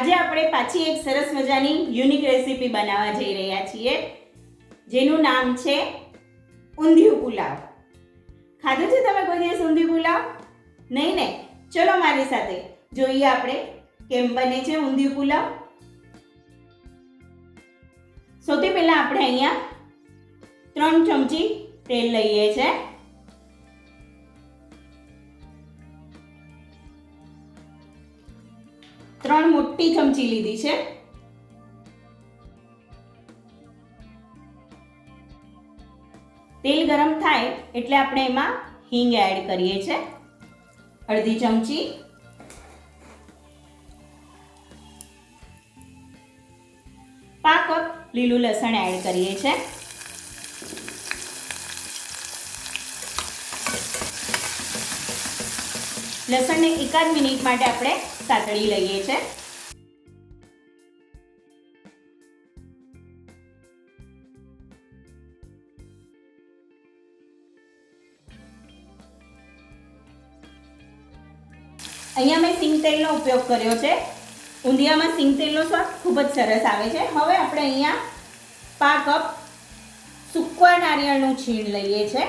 આજે આપણે પાછી એક સરસ મજાની યુનિક રેસીપી બનાવવા જઈ રહ્યા છીએ, જેનું નામ છે ઊંધિયું પુલાવ. ખાધું છે તમે કોઈ દિવસ ઊંધિયું પુલાવ? નહીં ને? ચલો મારી સાથે જોઈએ આપણે કેમ બને છે ઊંધિયું પુલાવ. સૌથી પહેલાં આપણે અહીંયા ત્રણ ચમચી તેલ લઈએ છે. ત્રણ મોટી ચમચી લીધી છે. તેલ ગરમ થાય એટલે આપણે એમાં હિંગ એડ કરીએ છે. અડધી ચમચી. પાક કપ લીલું લસણ એડ કરીએ છે. લસણને એકાદ મિનિટ માટે આપણે સાતળી લઈએ છે. અહીંયા મેં સિંગ તેલનો ઉપયોગ કર્યો છે. ઊંધિયામાં સિંગ તેલનો સ્વાદ ખૂબ જ સરસ આવે છે. હવે આપણે અહીંયા પા કપ સૂકવા નારિયેળનું છીણ લઈએ છે.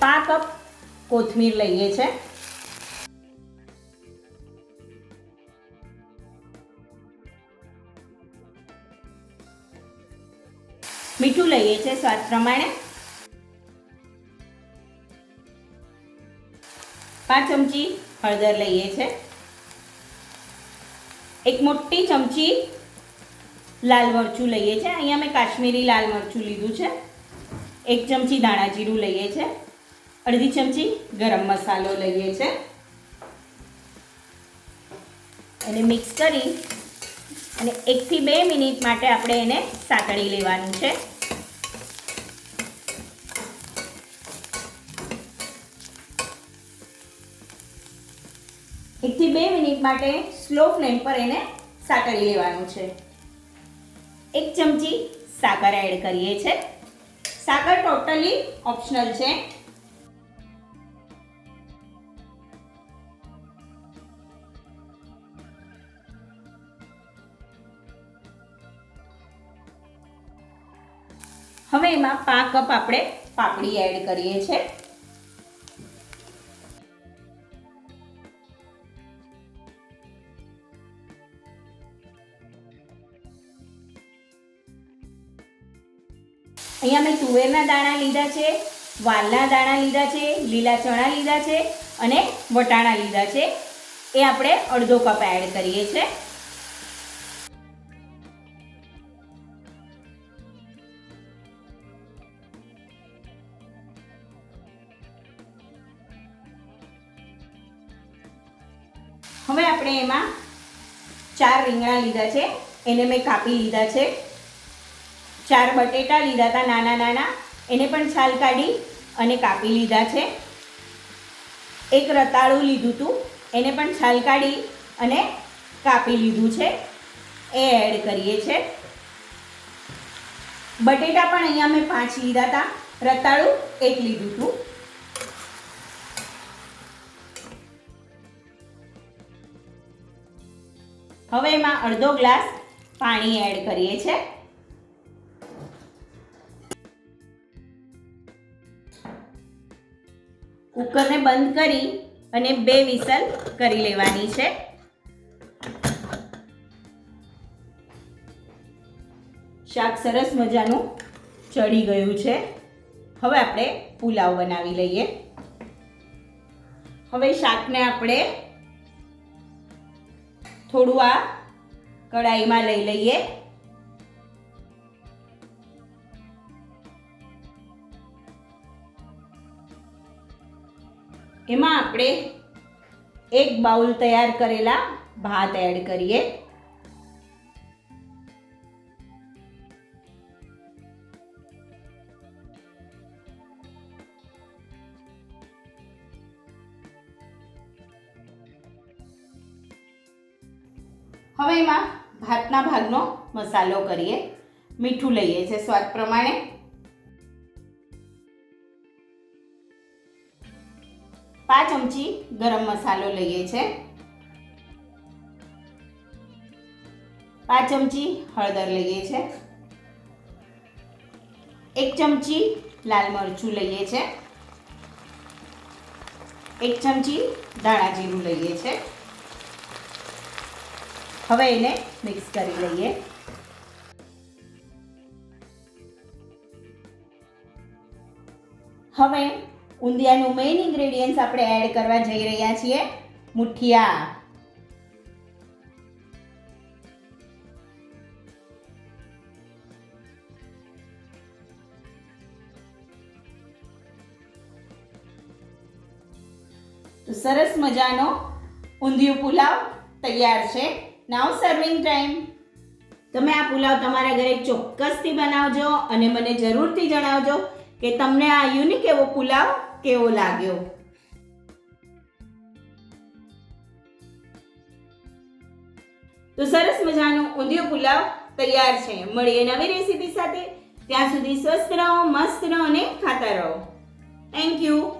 પા કપ કોથમીર લઈએ છે. મીઠું લઈએ છે સ્વાદ પ્રમાણે. પાંચ ચમચી હળદર લઈએ છે. એક મોટી ચમચી લાલ મરચું લઈએ છે. અહીંયા મેં કાશ્મીરી લાલ મરચું લીધું છે. એક ચમચી દાણા જીરું લઈએ છે. અડધી ચમચી ગરમ મસાલો લઈએ છે. એને મિક્સ કરી અને એકથી બે મિનિટ માટે આપણે એને સાતળી લેવાનું છે. એકથી બે મિનિટ માટે સ્લો ફ્લેમ પર એને સાતળી લેવાનું છે. એક ચમચી સાકર એડ કરીએ છીએ સાકર ટોટલી ઓપ્શનલ છે. હવે એમાં પા કપ આપણે પાપડી એડ કરીએ છીએ. અહીંયા મેં તુવેરના દાણા લીધા છે, વાલના દાણા લીધા છે, લીલા ચણા લીધા છે અને વટાણા લીધા છે. એ આપણે અડધો કપ એડ કરીએ છીએ. આપણે એમાં ચાર રીંગણા લીધા છે. એને મેં કાપી લીધા છે. ચાર બટેટા લીધા હતા નાના નાના. એને પણ છાલ કાઢી અને કાપી લીધા છે. એક રતાળું લીધું હતું એને પણ છાલ કાઢી અને કાપી લીધું છે. એ એડ કરીએ છે. બટેટા પણ અહીંયા મેં પાંચ લીધા હતા. રતાળું એક લીધું હતું હવે એમાં અડધો ગ્લાસ પાણી એડ કરીએ છે. કુકરને બંધ કરી અને બે વિસલ કરી લેવાની છે. શાક સરસ મજાનું ચડી ગયું છે. હવે આપણે પુલાવ બનાવી લઈએ. હવે શાકને આપણે થોડું આ કડાઈમાં લઈ લઈએ. એમાં આપણે એક બાઉલ તૈયાર કરેલા ભાત એડ કરીએ. હવે એમાં ભાતના ભાગનો મસાલો કરીએ. મીઠું લઈએ છે સ્વાદ પ્રમાણે. પાંચ ચમચી ગરમ મસાલો લઈએ છે. પાંચ ચમચી હળદર લઈએ છે. એક ચમચી લાલ મરચું લઈએ છે. એક ચમચી દાણા જીરું લઈએ છે. હવે એને મિક્સ કરી લઈએ. હવે ઊંધિયાનું મેઇન ઇન્ગ્રેડિયન્ટ્સ આપણે એડ કરવા જઈ રહ્યા છીએ. મુઠિયા. તો સરસ મજાનો ઊંધિયું પુલાવ તૈયાર છે. નાવ સર્વિંગ ટાઈમ તમે આ પુલાવ તમારા ઘરે ચોક્કસથી બનાવજો અને મને જરૂરથી જણાવજો કે તમને આ યુનિક એવો પુલાવ કેવો લાગ્યો? તો સરસ મજાનો ઊંધિયો પુલાવ તૈયાર છે. મળીએ નવી રેસીપી સાથે. ત્યાં સુધી સ્વસ્થ રહો, મસ્ત રહો અને ખાતા રહો. Thank you